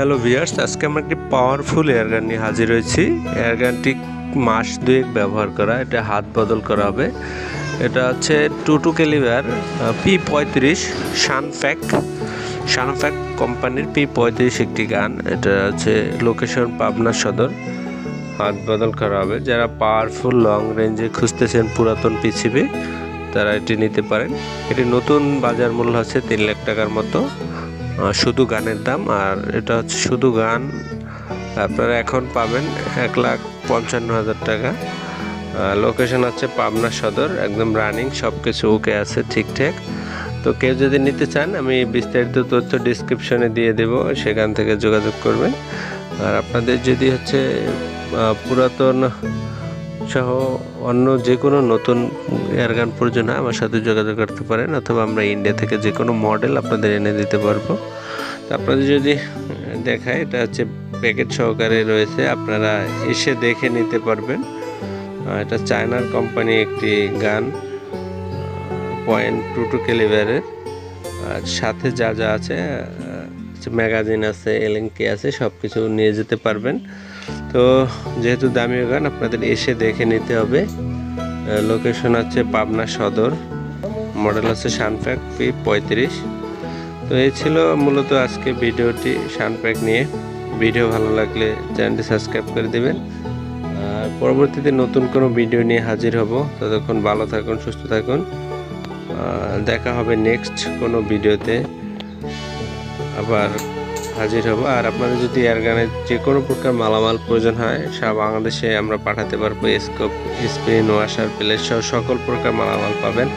Hello viewers আজকে আমরা একটি পাওয়ারফুল এয়ারগান নিয়ে হাজির হয়েছি। এয়ারগানটি মাস দুয়েক ব্যবহার করা, এটা হাত বদল করা হবে। এটা হচ্ছে টু টু ক্যালিবার পি পঁয়ত্রিশ সানফ্যাক সানফ্যাক কোম্পানির পি পঁয়ত্রিশ একটি গান এটা হচ্ছে লোকেশন পাবনা সদর। হাত বদল করা হবে। যারা পাওয়ারফুল লং রেঞ্জে খুঁজতেছেন পুরাতন পিছিবে তারা এটি নিতে পারেন। এটি নতুন বাজার মূল্য হচ্ছে তিন লাখ টাকার মতো। শুধু গানের দাম, আর এটা হচ্ছে শুধু গান। আপনারা এখন পাবেন এক লাখ পঞ্চান্ন হাজার টাকা। লোকেশন হচ্ছে পাবনা সদর, একদম রানিং সব কিছু ওকে আছে, ঠিকঠাক। তো কেউ যদি নিতে চান, আমি বিস্তারিত তথ্য ডিসক্রিপশনে দিয়ে দেব, সেখান থেকে যোগাযোগ করবেন। আর আপনাদের যদি হচ্ছে পুরাতন সহ অন্য যে কোনো নতুন এয়ারগান প্রয়োজন আমার সাথে যোগাযোগ করতে পারেন অথবা আমরা ইন্ডিয়া থেকে যে কোনো মডেল আপনাদের এনে দিতে পারব। আপনাদের যদি দেখায়, এটা হচ্ছে প্যাকেট সহকারে রয়েছে, আপনারা এসে দেখে নিতে পারবেন। এটা চায়নার কোম্পানি একটি গান পয়েন্ট টু টু ক্যালিভারের আর সাথে যা যা আছে ম্যাগাজিন আছে এলএনকে আছে সব কিছু নিয়ে যেতে পারবেন। তো যেহেতু দামি গান, আপনাদের এসে দেখে নিতে হবে। লোকেশন হচ্ছে পাবনা সদর মডেল হচ্ছে সানপ্যাক পি পঁয়ত্রিশ। তো এই ছিল মূলত আজকে ভিডিওটি সানপ্যাক নিয়ে। ভিডিও ভালো লাগলে চ্যানেলটি সাবস্ক্রাইব করে দেবেন। আর পরবর্তীতে নতুন কোনো ভিডিও নিয়ে হাজির হব। ততক্ষণ ভালো থাকুন, সুস্থ থাকুন। দেখা হবে নেক্সট কোনো ভিডিওতে। আবার হাজির হব। আর আপনাদের যদি এয়ারগানের যে কোনো প্রকার মালামাল প্রয়োজন হয়, সারা বাংলাদেশে আমরা পাঠাতে পারব। স্কোপ স্পিন ওয়াশার প্লেস সহ সকল প্রকার মালামাল পাবেন।